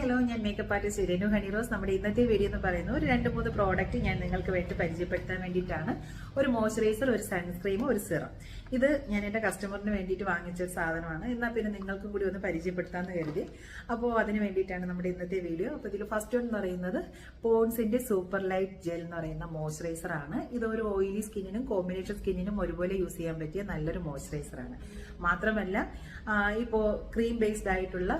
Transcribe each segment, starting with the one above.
Hello ഞാൻ makeup artist Ranu Honey Rose നമ്മുടെ ഇന്നത്തെ വീഡിയോ എന്ന് പറയുന്നത് ഒരു രണ്ട് മൂന്ന് പ്രോഡക്റ്റ് ഞാൻ നിങ്ങൾക്ക് വേണ്ടി പരിചയപ്പെടുത്താൻ വേണ്ടിയിട്ടാണ്. ഒരു മോയ്സ്ചറൈസർ ഒരു സൺസ്ക്രീം ഒരു സിറം ഇത് ഞാൻ എന്റെ കസ്റ്റമറിന് വേണ്ടിയിട്ട് വാങ്ങിച്ച സാധനമാണ്. എന്നാൽ പിന്നെ നിങ്ങൾക്കും കൂടി ഒന്ന് പരിചയപ്പെടുത്താമെന്ന് കരുതി. അപ്പോൾ അതിന് വേണ്ടിയിട്ടാണ് നമ്മുടെ ഇന്നത്തെ വീഡിയോ അപ്പോൾ ഇതിൽ ഫസ്റ്റ് വൺ എന്ന് പറയുന്നത് പോൺസിന്റെ സൂപ്പർ ലൈറ്റ് ജെൽ എന്ന് പറയുന്ന മോയ്സ്ചറൈസർ ആണ്. ഇത് ഒരു ഓയിലി സ്കിന്നിനും കോമ്പിനേഷൻ സ്കിന്നിനും ഒരുപോലെ യൂസ് ചെയ്യാൻ പറ്റിയ നല്ലൊരു മോയ്സ്ചറൈസർ ആണ്. മാത്രമല്ല ഇപ്പോൾ ഇപ്പോ ക്രീം ബേസ്ഡ് ആയിട്ടുള്ള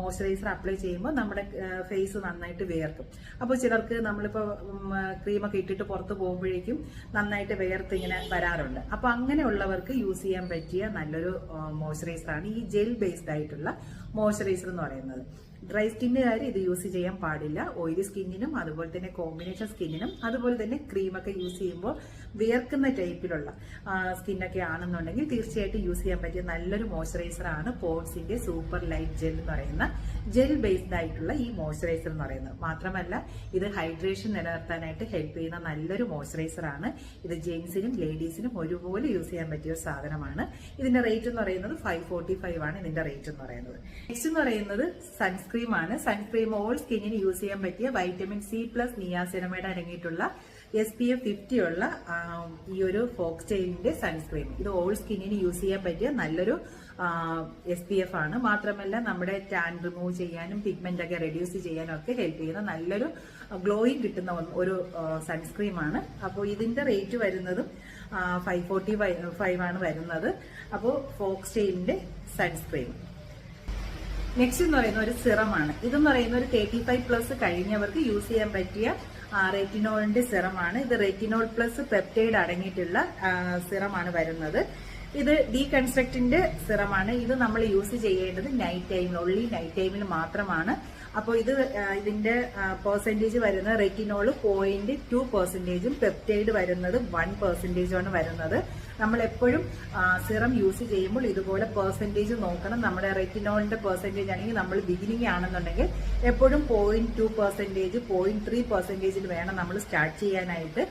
മോയ്സ്ചറൈസർ അപ്ലൈ ചെയ്യുമ്പോൾ നമ്മുടെ ഫേസ് നന്നായിട്ട് വിയർക്കും അപ്പോൾ ചിലർക്ക് നമ്മളിപ്പോൾ ക്രീമൊക്കെ ഇട്ടിട്ട് പുറത്ത് പോകുമ്പോഴേക്കും നന്നായിട്ട് വിയർത്ത് ഇങ്ങനെ വരാറുണ്ട്. അപ്പോൾ അങ്ങനെയുള്ളവർക്ക് യൂസ് ചെയ്യാൻ പറ്റിയ നല്ലൊരു മോയ്സ്ചറൈസർ ആണ് ഈ ജെൽ ബേസ്ഡ് ആയിട്ടുള്ള മോയ്സ്ചറൈസർ എന്ന് പറയുന്നത്. ഡ്രൈ സ്കിന്നുകാർ ഇത് യൂസ് ചെയ്യാൻ പാടില്ല. ഓയിലി സ്കിന്നിനും അതുപോലെ തന്നെ കോമ്പിനേഷൻ സ്കിന്നിനും അതുപോലെ തന്നെ ക്രീമൊക്കെ യൂസ് ചെയ്യുമ്പോൾ വിയർക്കുന്ന ടൈപ്പിലുള്ള സ്കിന്നൊക്കെ ആണെന്നുണ്ടെങ്കിൽ തീർച്ചയായിട്ടും യൂസ് ചെയ്യാൻ പറ്റിയ നല്ലൊരു മോയ്സ്ചറൈസർ ആണ് പോർട്സിന്റെ സൂപ്പർ ലൈറ്റ് ജെൽ എന്ന് പറയുന്ന ജെൽ ബേസ്ഡ് ആയിട്ടുള്ള ഈ മോയ്സ്ചറൈസർ എന്ന് പറയുന്നത്. മാത്രമല്ല ഇത് ഹൈഡ്രേഷൻ നിലനിർത്താനായിട്ട് ഹെൽപ്പ് ചെയ്യുന്ന നല്ലൊരു മോയ്സ്ചറൈസർ ആണ്. ഇത് ജെൻസിനും ലേഡീസിനും ഒരുപോലെ യൂസ് ചെയ്യാൻ പറ്റിയ ഒരു സാധനമാണ്. ഇതിന്റെ റേറ്റ് എന്ന് പറയുന്നത് ഫൈവ് ഫോർട്ടി ഫൈവ് ആണ് ഇതിന്റെ റേറ്റ് എന്ന് പറയുന്നത്. നെക്സ്റ്റ് എന്ന് പറയുന്നത് സൺസ്ക്രീം ആണ്. സൺസ്ക്രീം ഓൾ സ്കിന്നിന് യൂസ് ചെയ്യാൻ പറ്റിയ വൈറ്റമിൻ സി പ്ലസ് നിയാസിനമൈഡ് അടങ്ങിയിട്ടുള്ള എസ് പി എഫ് ഫിഫ്റ്റി ഉള്ള ഈ ഒരു ഫോക്സ്റ്റൈലിന്റെ സൺസ്ക്രീം ഇത് ഓൾ സ്കിന്നിന് യൂസ് ചെയ്യാൻ പറ്റിയ നല്ലൊരു എസ് പി എഫ് ആണ്. മാത്രമല്ല നമ്മുടെ ടാൻ റിമൂവ് ചെയ്യാനും പിഗ്മെന്റ് ഒക്കെ റെഡ്യൂസ് ചെയ്യാനും ഒക്കെ ഹെൽപ്പ് ചെയ്യുന്ന നല്ലൊരു ഗ്ലോയിങ് കിട്ടുന്ന ഒരു സൺസ്ക്രീം ആണ്. അപ്പോൾ ഇതിന്റെ റേറ്റ് വരുന്നതും ഫൈവ് ഫോർട്ടി ഫൈവ് ആണ് വരുന്നത്. അപ്പോൾ ഫോക്സ്റ്റൈലിന്റെ സൺസ്ക്രീം നെക്സ്റ്റ് എന്ന് പറയുന്ന ഒരു സിറമാണ്. ഇതെന്ന് പറയുന്ന ഒരു തേർട്ടി ഫൈവ് പ്ലസ് കഴിഞ്ഞവർക്ക് യൂസ് ചെയ്യാൻ പറ്റിയ റെറ്റിനോളിന്റെ സിറമാണ്. ഇത് റെറ്റിനോൾ പ്ലസ് പെപ്റ്റൈഡ് അടങ്ങിയിട്ടുള്ള സിറമാണ് വരുന്നത്. ഇത് ഡീകൺസ്ട്രക്റ്റിന്റെ സിറമാണ്. ഇത് നമ്മൾ യൂസ് ചെയ്യേണ്ടത് നൈറ്റ് ടൈമിൽ ഒള്ളി നൈറ്റ് ടൈമിൽ മാത്രമാണ്. അപ്പോൾ ഇത് ഇതിന്റെ പെർസെന്റേജ് വരുന്നത് റെറ്റിനോൾ പോയിന്റ് ടു പെർസെന്റേജും പെപ്റ്റൈഡ് വരുന്നത് വൺ പെർസെന്റേജുമാണ് വരുന്നത്. നമ്മൾ എപ്പോഴും സിറം യൂസ് ചെയ്യുമ്പോൾ ഇതുപോലെ പെർസെന്റേജ് നോക്കണം. നമ്മുടെ റെറ്റിനോളിന്റെ പെർസെന്റേജ് ആണെങ്കിൽ നമ്മൾ ബിഗിനിങ് ആണെന്നുണ്ടെങ്കിൽ എപ്പോഴും point two percentage point three പെർസെന്റേജിൽ വേണം നമ്മൾ സ്റ്റാർട്ട് ചെയ്യാനായിട്ട്.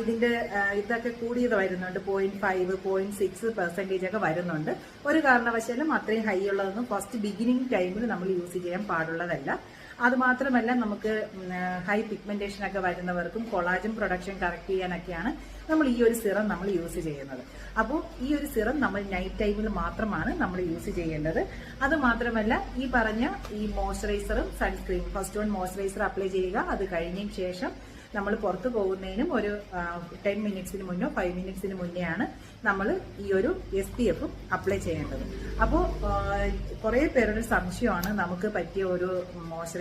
ഇതിന്റെ ഇതൊക്കെ കൂടിയത് വരുന്നുണ്ട്. Point five point six percentage ഒക്കെ വരുന്നുണ്ട്. ഒരു കാരണവശാലും അത്രയും ഹൈ ഉള്ളതൊന്നും ഫസ്റ്റ് ബിഗിനിങ് ടൈമിൽ നമ്മൾ യൂസ് ചെയ്യാൻ പാടുള്ളതല്ല. അത് മാത്രമല്ല നമുക്ക് ഹൈ പിഗ്മെന്റേഷൻ ഒക്കെ വരുന്നവർക്കും കൊളാജൻ പ്രൊഡക്ഷൻ കറക്റ്റ് ചെയ്യാനൊക്കെയാണ് നമ്മൾ ഈ ഒരു സിറം നമ്മൾ യൂസ് ചെയ്യുന്നത്. അപ്പോൾ ഈ ഒരു സിറം നമ്മൾ നൈറ്റ് ടൈമിൽ മാത്രമാണ് നമ്മൾ യൂസ് ചെയ്യേണ്ടത്. അത് മാത്രമല്ല ഈ പറഞ്ഞ ഈ മോയ്സ്ചറൈസറും sunscreen first one moisturiser apply ചെയ്യുക. അത് കഴിഞ്ഞതിന് ശേഷം നമ്മൾ പുറത്തു പോകുന്നതിനും ഒരു ടെൻ മിനിറ്റ്സിന് മുന്നോ ഫൈവ് മിനിറ്റ്സിന് മുന്നെയാണ് നമ്മൾ ഈ ഒരു എസ് പി എഫും അപ്ലൈ ചെയ്യേണ്ടത്. അപ്പോൾ കുറേ പേരുടെ സംശയമാണ് നമുക്ക് പറ്റിയ ഒരു മോയ്സ്ചറൈസർ